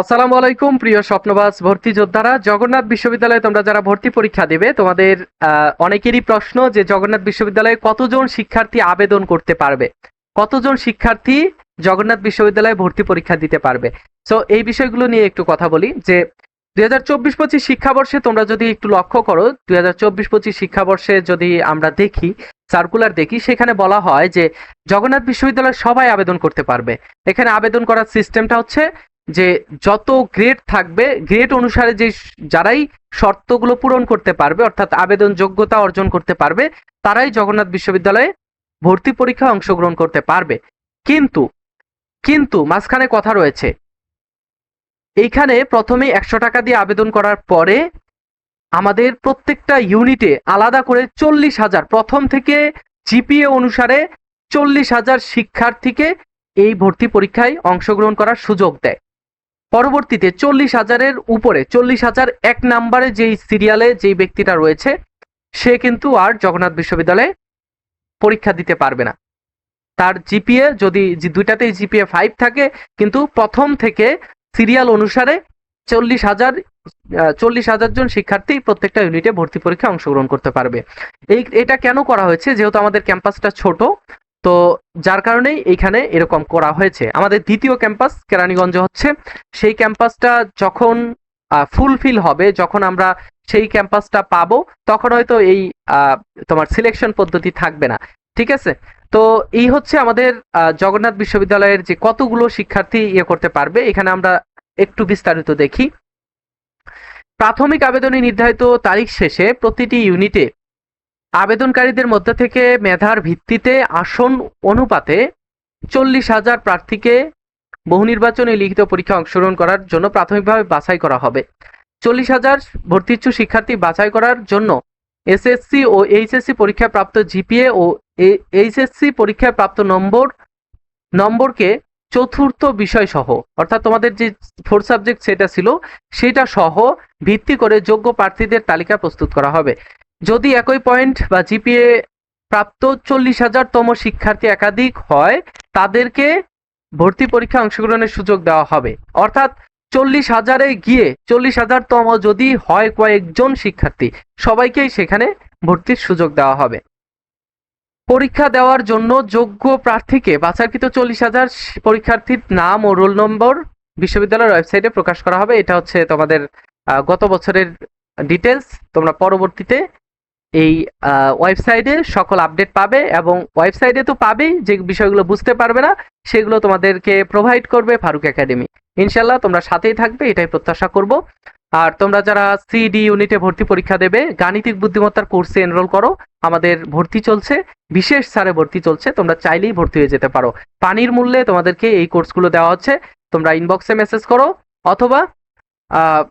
আসসালামু আলাইকুম, প্রিয় স্বপ্নবাস ভর্তি যোদ্ধারা। জগন্নাথ বিশ্ববিদ্যালয়ে তোমরা যারা ভর্তি পরীক্ষা দেবে, তোমাদের অনেকেরই প্রশ্ন যে জগন্নাথ বিশ্ববিদ্যালয়ে কতজন শিক্ষার্থী আবেদন করতে পারবে? কতজন শিক্ষার্থী জগন্নাথ বিশ্ববিদ্যালয়ে ভর্তি পরীক্ষা দিতে পারবে? সো এই বিষয়গুলো নিয়ে একটু কথা বলি যে, দুই হাজার চব্বিশ পঁচিশ শিক্ষাবর্ষে তোমরা যদি একটু লক্ষ্য করো, দুই হাজার চব্বিশ পঁচিশ শিক্ষাবর্ষে যদি আমরা দেখি সার্কুলার দেখি, সেখানে বলা হয় যে জগন্নাথ বিশ্ববিদ্যালয়ে সবাই আবেদন করতে পারবে। এখানে আবেদন করার সিস্টেমটা হচ্ছে যে যত গ্রেড থাকবে গ্রেড অনুসারে যে যারাই শর্তগুলো পূরণ করতে পারবে, অর্থাৎ আবেদন যোগ্যতা অর্জন করতে পারবে, তারাই জগন্নাথ বিশ্ববিদ্যালয়ে ভর্তি পরীক্ষায় অংশগ্রহণ করতে পারবে। কিন্তু কিন্তু মাঝখানে কথা রয়েছে। এইখানে প্রথমে একশো টাকা দিয়ে আবেদন করার পরে আমাদের প্রত্যেকটা ইউনিটে আলাদা করে চল্লিশ হাজার, প্রথম থেকে জিপিএ অনুসারে চল্লিশ হাজার শিক্ষার্থীকে এই ভর্তি পরীক্ষায় অংশগ্রহণ করার সুযোগ দেয়। পরবর্তীতে চল্লিশ হাজারের উপরে, চল্লিশ হাজার এক নাম্বারে যেই সিরিয়ালে যেই ব্যক্তিটা রয়েছে, সে কিন্তু আর জগন্নাথ বিশ্ববিদ্যালয়ে পরীক্ষা দিতে পারবে না। তার জিপিএ যদি দুইটাতেই জিপিএ ফাইভ থাকে, কিন্তু প্রথম থেকে সিরিয়াল অনুসারে চল্লিশ হাজার চল্লিশ হাজার জন শিক্ষার্থী প্রত্যেকটা ইউনিটে ভর্তি পরীক্ষায় অংশগ্রহণ করতে পারবে। এই, এটা কেন করা হয়েছে? যেহেতু আমাদের ক্যাম্পাসটা ছোট তো যার কারণেই এইখানে এরকম করা হয়েছে। আমাদের দ্বিতীয় ক্যাম্পাস কেরানীগঞ্জ হচ্ছে। সেই ক্যাম্পাসটা যখন ফুলফিল হবে, যখন আমরা সেই ক্যাম্পাসটা পাবো, তখন হয়তো এই তোমার সিলেকশন পদ্ধতি থাকবে না। ঠিক আছে? তো এই হচ্ছে আমাদের জগন্নাথ বিশ্ববিদ্যালয়ের যে কতগুলো শিক্ষার্থী ইয়ে করতে পারবে, এখানে আমরা একটু বিস্তারিত দেখি। প্রাথমিক আবেদনে নির্ধারিত তারিখ শেষে প্রতিটি ইউনিটে আবেদনকারীদের মধ্যে থেকে মেধার ভিত্তিতে আসন অনুপাতে চল্লিশ হাজার প্রার্থীকে বহু নির্বাচনে লিখিত পরীক্ষা অংশগ্রহণ করার জন্য প্রাথমিকভাবে বাছাই করা হবে। চল্লিশ হাজার ভর্তিচ্ছু শিক্ষার্থী বাছাই করার জন্য এসএসসি ও এইচএসসি পরীক্ষায় প্রাপ্ত জিপিএ ও এইচএসসি পরীক্ষায় প্রাপ্ত নম্বর, নম্বরকে চতুর্থ বিষয় সহ, অর্থাৎ তোমাদের যে ফোর্থ সাবজেক্ট সেটা ছিল, সেটা সহ ভিত্তি করে যোগ্য প্রার্থীদের তালিকা প্রস্তুত করা হবে। যদি একই পয়েন্ট বা জিপিএ প্রাপ্ত চল্লিশ হাজারতম শিক্ষার্থী একাধিক হয়, তাদেরকে ভর্তি পরীক্ষা অংশগ্রহণের সুযোগ দেওয়া হবে। অর্থাৎ চল্লিশ হাজারে গিয়ে চল্লিশ হাজারতম যদি হয় কয়েকজন শিক্ষার্থী, সবাইকেই সেখানে ভর্তির সুযোগ দেওয়া হবে। পরীক্ষা দেওয়ার জন্য যোগ্য প্রার্থীকে বাছাইকৃত চল্লিশ হাজার পরীক্ষার্থীর নাম ও রোল নম্বর বিশ্ববিদ্যালয়ের ওয়েবসাইটে প্রকাশ করা হবে। এটা হচ্ছে তোমাদের গত বছরের ডিটেলস তোমরা পরবর্তীতে এই ওয়েবসাইটে সকল আপডেট পাবে এবং ওয়েবসাইটে তো পাবেই, যে বিষয়গুলো বুঝতে পারবে না, সেগুলো তোমাদেরকে প্রোভাইড করবে ফারুক একাডেমি ইনশাল্লাহ তোমরা সাথেই থাকবে, এটাই প্রত্যাশা করব। আর তোমরা যারা সিডি ইউনিটে ভর্তি পরীক্ষা দেবে, গাণিতিক বুদ্ধিমত্তার কোর্সে এনরোল করো, আমাদের ভর্তি চলছে, বিশেষ সারে ভর্তি চলছে, তোমরা চাইলেই ভর্তি হয়ে যেতে পারো। পানির মূল্যে তোমাদেরকে এই কোর্সগুলো দেওয়া হচ্ছে, তোমরা ইনবক্সে মেসেজ করো, অথবা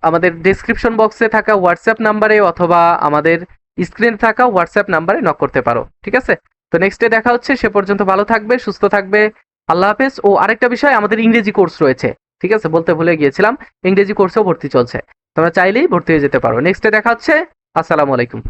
আমাদের ডেসক্রিপশন বক্সে থাকা হোয়াটসঅ্যাপ নাম্বারে অথবা আমাদের স্ক্রিনে থাকা হোয়াটসঅ্যাপ নাম্বারে নক করতে পারো, ঠিক আছে? তো নেক্সট ডে দেখা হচ্ছে, সে পর্যন্ত ভালো থাকবে, সুস্থ থাকবে, আল্লাহ হাফেজ। ও আরেকটা বিষয়, আমাদের ইংরেজি কোর্স রয়েছে, ঠিক আছে? বলতে ভুলে গিয়েছিলাম, ইংরেজি কোর্সেও ভর্তি চলছে। তোমরা চাইলেই ভর্তি হয়ে যেতে পারো। নেক্সট ডে দেখা হচ্ছে, আসসালামু আলাইকুম।